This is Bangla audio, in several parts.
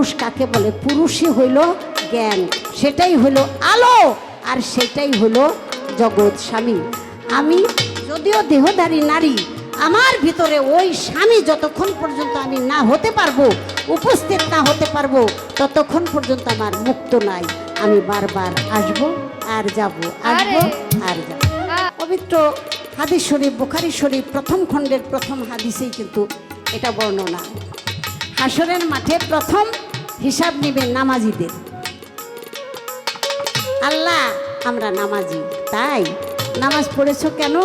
পুরুষ কাকে বলে? পুরুষই হইল জ্ঞান সেটাই হলো আলো আর সেটাই হলো জগৎ স্বামী। আমি যদিও দেহধারী নারী আমার ভিতরে ওই স্বামী যতক্ষণ পর্যন্ত আমি না হতে পারব উপস্থিত না হতে পারব ততক্ষণ পর্যন্ত আমার মুক্ত নাই। আমি বারবার আসব আর যাব আসব আর। যাব। পবিত্র হাদিস শরীফ বোখারি শরীফ প্রথম খণ্ডের প্রথম হাদিসেই কিন্তু এটা বর্ণনা। হাসরের মাঠে প্রথম হিসাব নেবে নামাজিদের। আল্লাহ, আমরা নামাজি। তাই, নামাজ পড়েছ কেন?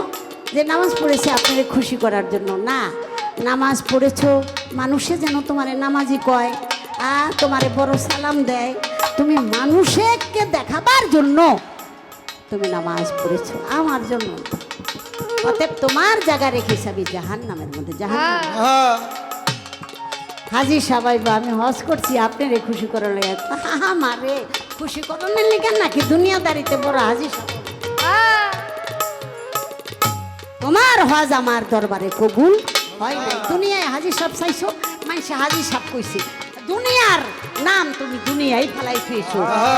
যে নামাজ পড়েছে আপনাকে খুশি করার জন্য। না, নামাজ পড়েছ, মানুষে যেন তোমারে নামাজি কয়, আ, তোমারে বড় সালাম দেয়। তুমি মানুষকে দেখাবার জন্য তুমি নামাজ পড়েছ, আমার জন্য। অতএব তোমার জায়গা রেখেছি আমি জাহান নামের মধ্যে। জাহান হ্যাঁ। হাজি সাবাই বা আমি হজ করছি আপনারে খুশি করার লেগে আমারে খুশি করানোর লেগে নাকি দুনিয়াদারিতে বড় হাজি সাবাই। তোমার হজ আমার দরবারে কবুল হয় নাই। দুনিয়ায় হাজি সাহেব চাইছো মানুষে হাজি সাহেব কইছে। দুনিয়ার নাম তুমি দুনিয়ায় ফেলাই পেয়েছ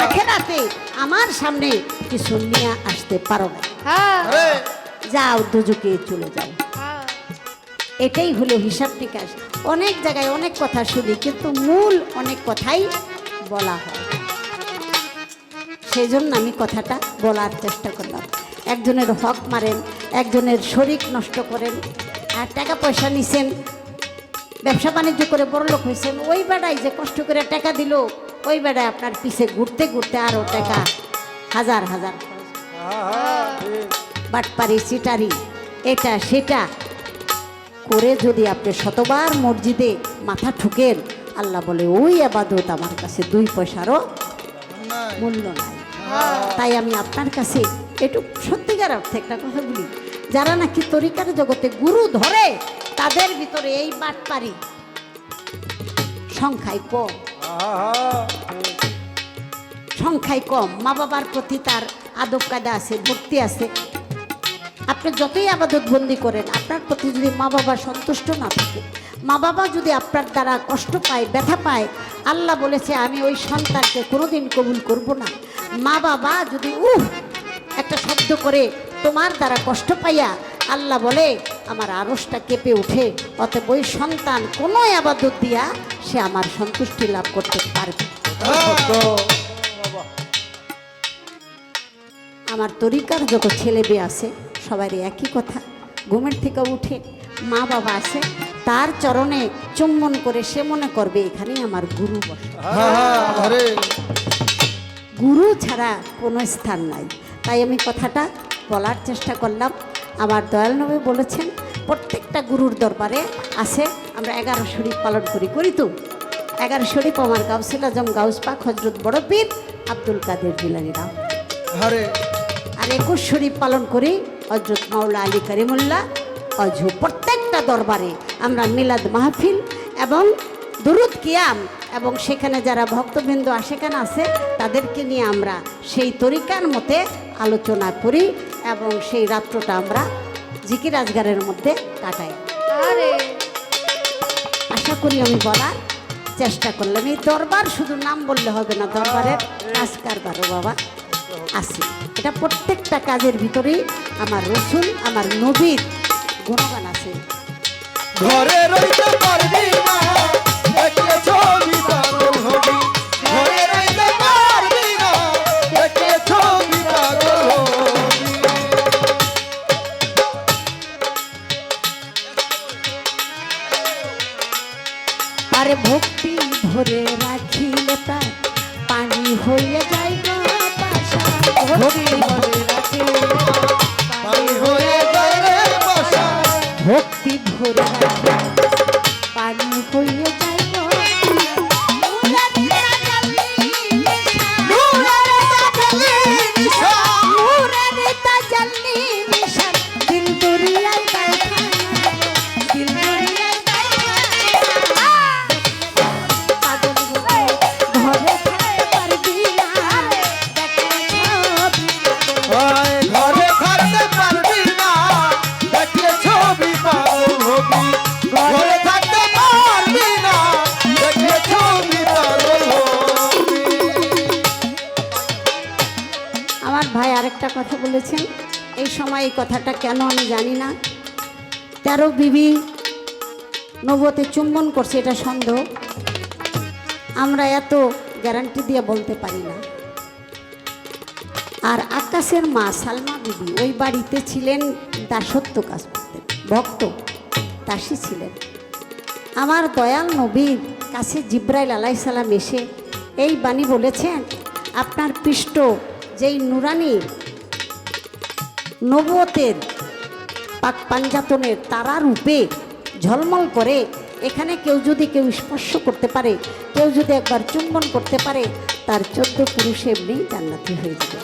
আখেরাতে আমার সামনে কিছু নিয়ে আসতে পারো না যাও দুজকে চলে যাও। এটাই হলো হিসাব নিকাশ। অনেক জায়গায় অনেক কথা শুনি কিন্তু মূল অনেক কথাই বলা হয়। সেই জন্য আমি কথাটা বলার চেষ্টা করলাম। একজনের হক মারেন একজনের শরীর নষ্ট করেন আর টাকা পয়সা নিছেন ব্যবসা বাণিজ্য করে বড়লোক হয়েছেন ওই বেড়ায় যে কষ্ট করে টাকা দিল ওই বেড়ায় আপনার পিছে ঘুরতে ঘুরতে আরও টাকা হাজার হাজার বাটপারি চিটারি এটা সেটা করে যদি আপনি শতবার মসজিদে মাথা ঠুকেন, আল্লাহ বলে, ওই আবাদত আমার কাছে দুই পয়সারও মূল্য নাই। তাই আমি আপনার কাছে একটু সত্যিকার অর্থে একটা কথা বলি। যারা নাকি তরিকার জগতে গুরু ধরে, তাদের ভিতরে এই বাটপারি সংখ্যায় কম। সংখ্যায় কম। মা বাবার প্রতি তার আদব কায়দা আছে, ভক্তি আছে। আপনি যতই আবাদত বন্দি করেন আপনার প্রতি যদি মা বাবা সন্তুষ্ট না থাকে মা বাবা যদি আপনার দ্বারা কষ্ট পায় ব্যথা পায় আল্লাহ বলেছে আমি ওই সন্তানকে কোনোদিন কবুল করব না। মা বাবা যদি উহ! একটা শব্দ করে তোমার দ্বারা কষ্ট পাইয়া আল্লাহ বলে আমার আড়সটা কেঁপে ওঠে অতএব ওই সন্তান কোনো আবাদত দিয়া সে আমার সন্তুষ্টি লাভ করতে পারবে আমার তরিকার যত ছেলে মেয়ে আছে সবারই একই কথা। ঘুমের থেকে উঠে মা বাবা আছে তার চরণে চুম্বন করে সে মনে করবে এখানেই আমার গুরু বসে। গুরু ছাড়া কোনো স্থান নাই। তাই আমি কথাটা বলার চেষ্টা করলাম। আমার দয়াল নবী বলেছেন প্রত্যেকটা গুরুর দরবারে আছে আমরা এগারো শরীফ পালন করি। করি তো? এগারো শরীফ আমার গাউসিল আজম গাউস পাক হজরত বড় পীর আব্দুল কাদের জিলানিরা। আরে আর একুশ শরীফ পালন করি হজরত মাওলা আলী করিমুল্লাহ অজু প্রত্যেকটা দরবারে আমরা মিলাদ মাহফিল এবং দুরুদ কিয়াম এবং সেখানে যারা ভক্তবৃন্দ সেখানে আছে তাদেরকে নিয়ে আমরা সেই তরিকার মতে আলোচনা করি এবং সেই রাত্রটা আমরা জিকির আজগারের মধ্যে কাটাই। আশা করি আমি বলার চেষ্টা করলাম। এই দরবার শুধু নাম বললে হবে না দরবারের কাজ কারবারও বাবা। আছে। এটা প্রত্যেকটা কাজের ভিতরে আমার রসুন আমার নবীর গুণগান আছে। ঘরে রইতে পারবি কথাটা কেন আমি জানি না। তেরো বিবি নবতে চুম্বন করছে, এটা সন্দেহ। আমরা এত গ্যারান্টি দিয়ে বলতে পারি না। আর আকাশের মা সালমা বিবি ওই বাড়িতে ছিলেন দাসত্ব কাজ করতেন, ভক্ত, দাসী ছিলেন। আমার দয়াল নবীর কাছে জিব্রাইল আলাইসালাম এসে এই বাণী বলেছেন, আপনার পৃষ্ঠ যেই নুরানি নবতের পাক পাঞ্জাতনের তারা রূপে ঝলমল করে। এখানে কেউ যদি কেউ স্পর্শ করতে পারে, কেউ যদি একবার চুম্বন করতে পারে, তার চোদ্দ পুরুষ এমনি জান্নাতি হয়ে যাবে।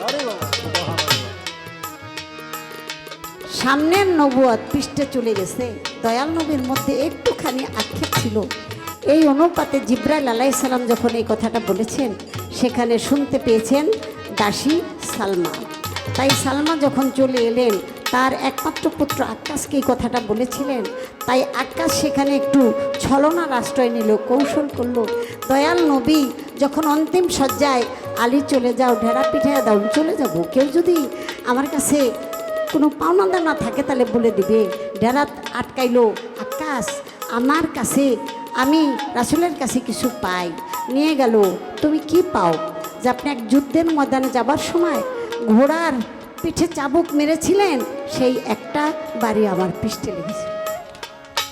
সামনের নবুয়াত পৃষ্ঠে চলে গেছে। দয়াল নবীর মধ্যে একটুখানি আক্ষেপ ছিল। এই অনুপাতে জিব্রাইল আলাইসাল্লাম যখন এই কথাটা বলেছেন, সেখানে শুনতে পেয়েছেন দাসী সালমা। তাই সালমা যখন চলে এলেন, তার একমাত্র পুত্র আকাশকে এই কথাটা বলেছিলেন। তাই আকাশ সেখানে একটু ছলনার আশ্রয় নিল, কৌশল করল, দয়াল নবী, যখন অন্তিম সজ্জায় আলী চলে যাও ঢেরা পিঠায় দাও চলে যাব। কেউ যদি আমার কাছে কোনো পাওনা দানা থাকে, তাহলে বলে দিবে ডেরাত আটকাইলো আকাশ আমার কাছে, আমি রাসুলের কাছে কিছু পাই। নিয়ে গেল, তুমি কি পাও? যে আপনি এক যুদ্ধের ময়দানে যাবার সময় ঘোড়ার পিঠে চাবুক মেরেছিলেন সেই একটা বাড়ি আমার পৃষ্ঠে লেগেছে।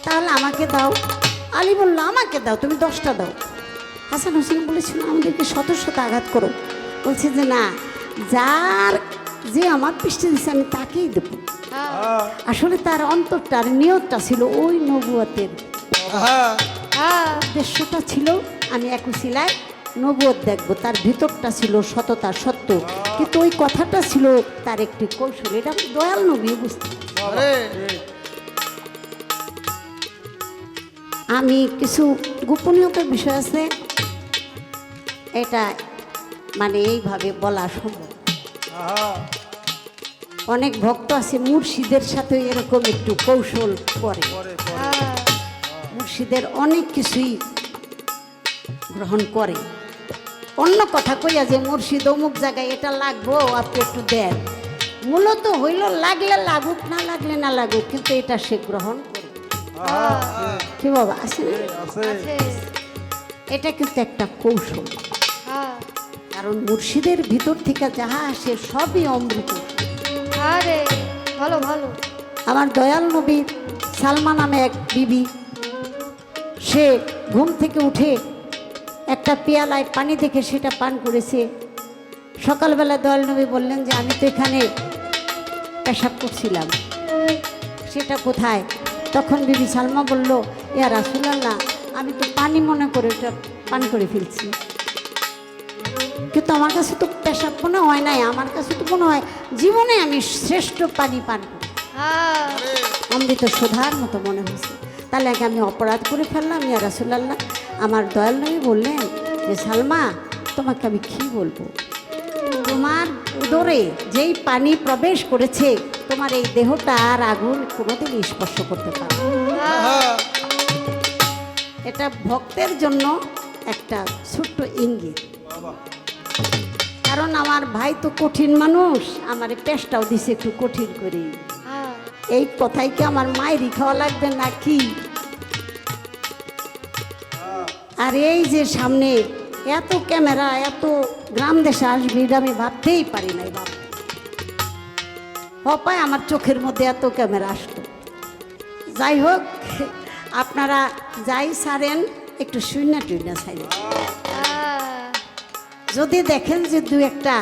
তাহলে আমাকে দাও। আলী বলল আমাকে দাও তুমি দশটা দাও। হাসান হোসেন বলেছিল আমাদেরকে শত শত আঘাত করো। বলছে যে না যার যে আমার পৃষ্ঠে দিচ্ছে আমি তাকেই দেবো। আসলে তার অন্তরটার নিয়তটা ছিল ওই নবুয়তের। উদ্দেশ্যটা ছিল আমি একুশিলায় নবুয়ত দেখব তার ভিতরটা ছিল সততা সত্য। কিন্তু ওই কথাটা ছিল তার একটি কৌশল এটা দয়াল নবী বুঝতে আমি কিছু গোপনীয়তার বিষয় আছে এটা মানে এইভাবে বলা সম্ভব। অনেক ভক্ত আছে মুর্শিদের সাথে এরকম একটু কৌশল করে। মুর্শিদের অনেক কিছুই গ্রহণ করে। অন্য কথা কইয়া যে মুর্শিদ অমুক জায়গায় এটা লাগবো আপনি একটু দেন। মূলত হইল লাগলে লাগুক না লাগলে না লাগুক কিন্তু এটা সে গ্রহণ করে। কি বাবা আছে? এটা কিন্তু একটা কৌশল। কারণ মুর্শিদের ভিতর থেকে যাহা আসে সবই অমৃত। আরে ভালো ভালো। আমার দয়াল নবীর সালমা নামে এক বিবি সে ঘুম থেকে উঠে একটা পেয়ালায় পানি দেখে সেটা পান করেছে। সকালবেলা দয়াল নবী বললেন যে আমি তো এখানে পেশাব করছিলাম। সেটা কোথায়? তখন বিবি সালমা বলল ইয়া রাসুলাল্লাহ আমি তো পানি মনে করে ওটা পান করে ফেলছি। কিন্তু আমার কাছে তো পেশাব মনে হয় নাই আমার কাছে তো মনে হয় জীবনে আমি শ্রেষ্ঠ পানি পান করি। হ্যাঁ। অমৃত সুধার মতো মনে হয়েছে। তাহলে আগে আমি অপরাধ করে ফেললাম ইয়া রাসুলাল্লাহ আমার দয়াল নবী বললেন যে সালমা তোমাকে আমি কী বলব? তোমার উদরে যেই পানি প্রবেশ করেছে তোমার এই দেহটা আর আগুন কোনোদিন স্পর্শ করতে। আহা এটা ভক্তের জন্য একটা ছোট্ট ইঙ্গিত। কারণ আমার ভাই তো কঠিন মানুষ আমার এই পেশটাও দিছে একটু কঠিন করে হ্যাঁ। এই কথাই কি আমার মায়েরই খাওয়া লাগবে না কি আর এই যে সামনে এত ক্যামেরা, এত গ্রাম দেশে আসবে আমি ভাবতেই পারি নাই বাপ। হপায় আমার চোখের মধ্যে এত ক্যামেরা আসতো যাই হোক, আপনারা যাই সারেন, একটু শূন্য টুইনা হ্যাঁ যদি দেখেন যে দু একটা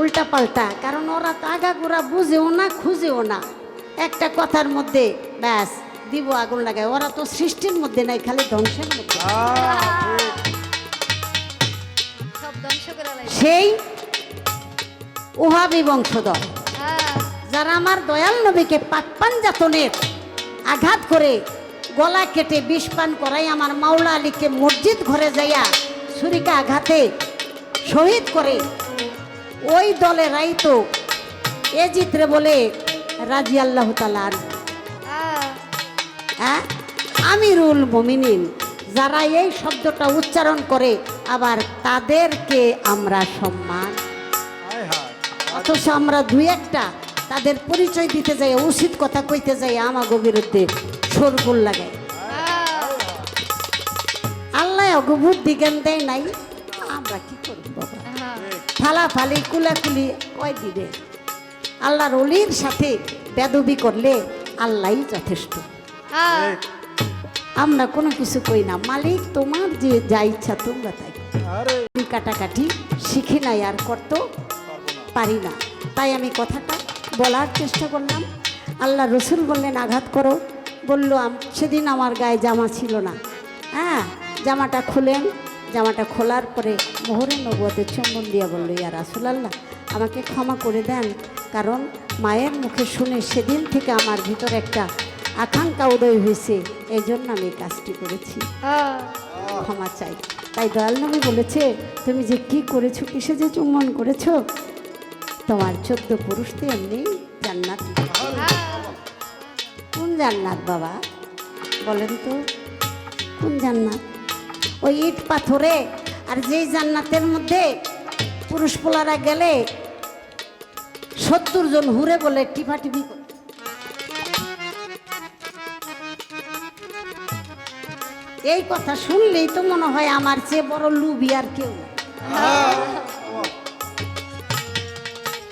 উল্টা পাল্টা কারণ ওরা তো আগাগোড়া বুঝেও না, খুঁজেও না। একটা কথার মধ্যে ব্যাস। দিব আগুন লাগায়। ওরা তো সৃষ্টির মধ্যে নাই খালি ধ্বংসের মধ্যে। সেই উহাবি বংশধর হ্যাঁ। যারা আমার দয়াল নবীকে পাকপান জাতনের আঘাত করে গলা কেটে বিষ পান করাই আমার মাওলা আলীকে মসজিদ ঘরে যাইয়া ছুরিকা আঘাতে শহীদ করে ওই দলেরাই তো এ জিত্রে বলে রাজি আল্লাহ তালার হ্যাঁ হ্যাঁ? আমিরুল মমিনিন যারা এই শব্দটা উচ্চারণ করে আবার তাদেরকে আমরা সম্মান। অথচ আমরা দুই একটা তাদের পরিচয় দিতে যাই উচিত কথা কইতে যাই আমাগো বিরুদ্ধে সরগোল লাগায়। আল্লাহ অগো বুদ্ধি জ্ঞান দেয় নাই আমরা কি করব বাবা? ফালাফালি কুলাকুলি কয় দিবে আল্লাহর অলির সাথে বেদবি করলে আল্লাহই যথেষ্ট। আমরা কোনো কিছু কই না। মালিক তোমার যে যা ইচ্ছা তোমরা তাই আমি কাটাকাটি শিখে নাই আর করতে পারি না। তাই আমি কথাটা বলার চেষ্টা করলাম। আল্লাহ রসুল বললেন আঘাত করো। বলল সেদিন আমার গায়ে জামা ছিল না। হ্যাঁ জামাটা খুলেন। জামাটা খোলার পরে মোহরে নবুয়তের চম্বন দিয়া বলল ইয়া রাসুল আল্লাহ আমাকে ক্ষমা করে দেন। কারণ মায়ের মুখে শুনে সেদিন থেকে আমার ভিতরে একটা আকাঙ্ক্ষা উদয় হয়েছে। এই জন্য আমি এই কাজটি করেছি। ক্ষমা চাই। তাই দয়াল নবী বলেছে তুমি যে কি করেছ কিসে যে চুম্বন করেছ তোমার চোদ্দ পুরুষ তো এমনি জান্নাত কোন জান্নাত বাবা? বলেন তো কোন জান্নাত? ওই ইট পাথরে আর যেই জান্নাতের মধ্যে পুরুষ পোলারা গেলে সত্তর জন হুরে বলে টিপাটিপি করে। এই কথা শুনলেই তো মনে হয় আমার চেয়ে বড় লুবি আর কেউ।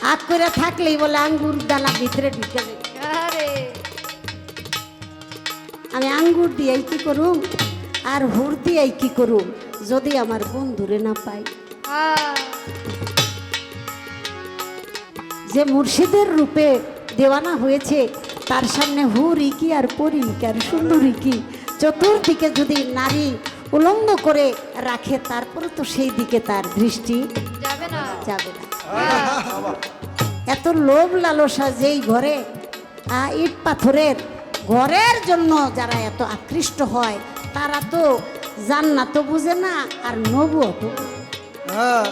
আগ করে থাকলেই বলে আঙ্গুর দানা ভিতরে ঢুকে আমি আঙ্গুর দিয়েই কি করুম আর হুর দিয়েই কি করুম যদি আমার বন্ধুরে না পাই। যে মুর্শিদের রূপে দেওয়ানা হয়েছে তার সামনে হুরি কি আর পরি কি আর সুন্দরী কি? চতুর্দিকে যদি নারী উলঙ্গ করে রাখে তারপরে তো সেই দিকে তার দৃষ্টি যাবে না। যাবে না। এত লোভ লালসা যেই ঘরে আ, ইট পাথরের ঘরের জন্য যারা এত আকৃষ্ট হয় তারা তো জান্নাত বুঝে না আর নবুও তো বুঝে না। হ্যাঁ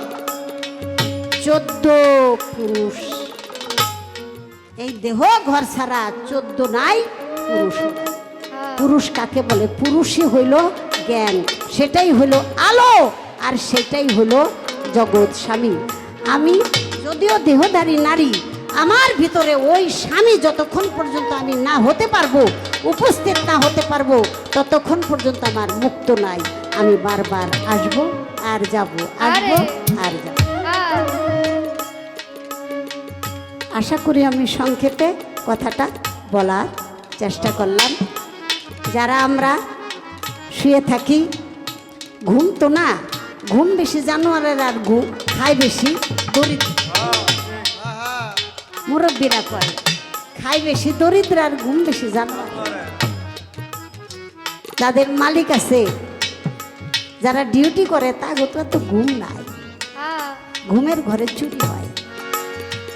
চোদ্দ পুরুষ। এই দেহ ঘর ছাড়া চোদ্দ নাই পুরুষ। নাই পুরুষ কাকে বলে? পুরুষই হইল জ্ঞান সেটাই হইল আলো আর সেটাই হইল জগৎ স্বামী। আমি যদিও দেহধারী নারী আমার ভিতরে ওই স্বামী যতক্ষণ পর্যন্ত আমি না হতে পারব উপস্থিত না হতে পারব ততক্ষণ পর্যন্ত আমার মুক্ত নাই। আমি বারবার আসব আর যাব আসব আর। যাব। আশা করি আমি সংক্ষেপে কথাটা বলার চেষ্টা করলাম। যারা আমরা শুয়ে থাকি, ঘুম তো না, ঘুম বেশি জানোয়ারের আর ঘুম খাই বেশি দরিদ্র। মুরব্বীরা করে খাই বেশি দরিদ্র আর ঘুম বেশি জানোয়ার। যাদের মালিক আছে, যারা ডিউটি করে, তা তো তো ঘুম নাই। ঘুমের ঘরে চুরি হয়।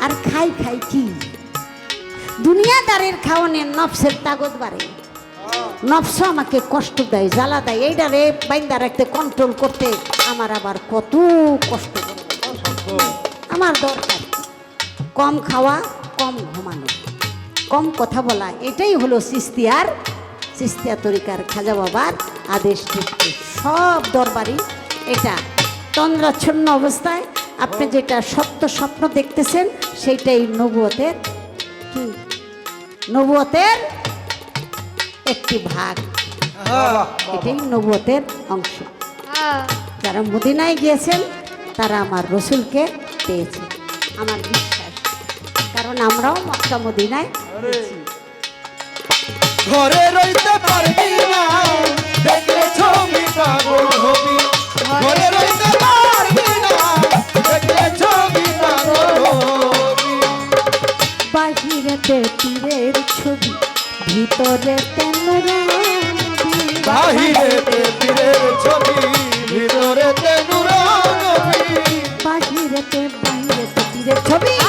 আর খাই খাই কি? দুনিয়াদারের খাওয়ানের নফসের তাগত বাড়ে। নফস আমাকে কষ্ট দেয়, জ্বালা দেয়। এইটা এইটারে বাইন্দা রাখতে কন্ট্রোল করতে আমার আবার কত কষ্ট আমার দরকার। কম খাওয়া, কম ঘুমানো। কম কথা বলা, এটাই হলো সিস্তিয়ার। সিস্তিয়া তরিকার খাজা বাবার আদেশ। সব দরবারই এটা। তন্দ্রাচ্ছন্ন অবস্থায় আপনি যেটা সত্য স্বপ্ন দেখতেছেন, সেইটাই নবুয়তের কি? নবুয়তের একটি ভাগ। এটাই নবুয়তের অংশ। যারা মদিনায় গিয়েছেন তারা আমার রসুলকে পেয়েছে আমার বিশ্বাস। কারণ আমরাও মক্কা মদিনায়। ঘরে রইতে পারবি না। দেখলে ছবি পাগল হবি? ঘরে রইতে পারবি না। দেখলে ছবি পাগল হবি? বাহিরেতে তীরের ছবি। ভিতরে বাহিরেতে তীরের ছবি বাহিরেতে বাহিরেতে তীরের ছবি।